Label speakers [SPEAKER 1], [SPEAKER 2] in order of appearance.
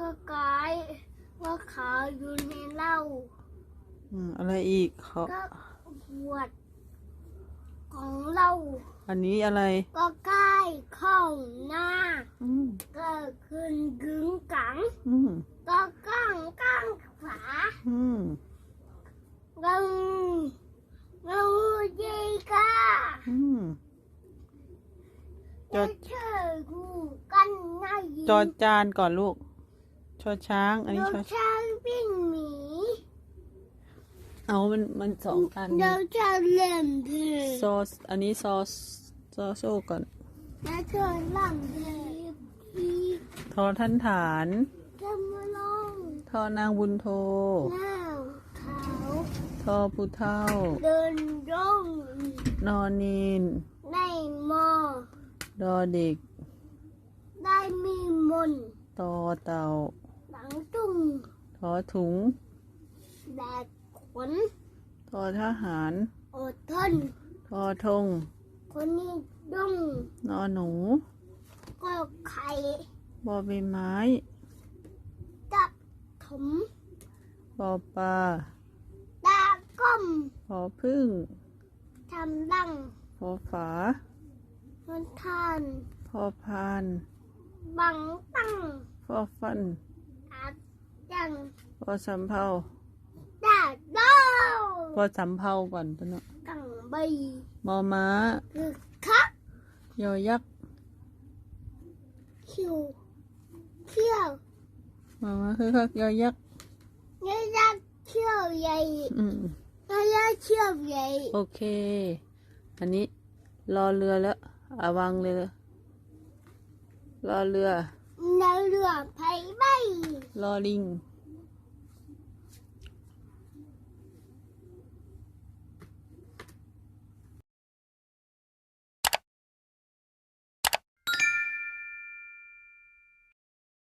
[SPEAKER 1] ก็กลายว่าขา
[SPEAKER 2] อ
[SPEAKER 1] ยู่ในเหล้า
[SPEAKER 2] อืมอะไรอีกเขา
[SPEAKER 1] ก็ขวด ของเหล้า
[SPEAKER 2] อันนี้อะไร
[SPEAKER 1] ก็ใกล้ข้าหน้าก็ขึ้นกึ้งกังก็ก้างก้างขวากังกังยีกา
[SPEAKER 2] จะ
[SPEAKER 1] เชื่อกูกันใน
[SPEAKER 2] จอดจานก่อนลูก ชอช้าง อันนี้
[SPEAKER 1] เรา
[SPEAKER 2] ชอ
[SPEAKER 1] ช้างปิ้งหมี
[SPEAKER 2] เอามันมันสองอัน
[SPEAKER 1] เราจะเล่นเพลง
[SPEAKER 2] ซอสอันนี้ซอสซอโซ่ก่อน
[SPEAKER 1] เราจะเล่นเพลงที่
[SPEAKER 2] ทอท่านฐาน
[SPEAKER 1] จะมาลง
[SPEAKER 2] ทอนางบุญโท
[SPEAKER 1] หน้าเขา
[SPEAKER 2] ทอผู้เท่า
[SPEAKER 1] เดินลง
[SPEAKER 2] นอนนีน
[SPEAKER 1] ในมอ
[SPEAKER 2] ดอเด็ก
[SPEAKER 1] ได้มีมนต์
[SPEAKER 2] ตอเต่า
[SPEAKER 1] หลังตุ้ง
[SPEAKER 2] ท อถุง
[SPEAKER 1] แบกขน
[SPEAKER 2] ทอทหาร
[SPEAKER 1] อดทน
[SPEAKER 2] ทอทง
[SPEAKER 1] คนนี้ดุ้ง
[SPEAKER 2] นอหนู
[SPEAKER 1] ก็ไข่
[SPEAKER 2] บอใบไม้
[SPEAKER 1] จับถม
[SPEAKER 2] บอปลา
[SPEAKER 1] ตาก้ม
[SPEAKER 2] พอพึ่ง
[SPEAKER 1] ทำดัง
[SPEAKER 2] พอฝา
[SPEAKER 1] มันทาน
[SPEAKER 2] พอพาน
[SPEAKER 1] บังตั้ง
[SPEAKER 2] พอฟัน
[SPEAKER 1] อาจั ง
[SPEAKER 2] พอสำเภา
[SPEAKER 1] ดาดาว
[SPEAKER 2] พอสำเภาก่อนตัวเนาะ
[SPEAKER 1] กังใบ
[SPEAKER 2] มอม้า
[SPEAKER 1] คือคัก
[SPEAKER 2] ยอยักษ์
[SPEAKER 1] คิวเขี้ยว
[SPEAKER 2] มอม้าคือคักยอยักษ์
[SPEAKER 1] ยายักษ์เขี้ยวใหญ่
[SPEAKER 2] อืม
[SPEAKER 1] ยายักษ์เขี้ยวใหญ่
[SPEAKER 2] โอเค อันนี้ รอเรือแล้วอาวังเลยเลยรอเรือ
[SPEAKER 1] ในเรือไผ่ใบ
[SPEAKER 2] รอลิง
[SPEAKER 1] ร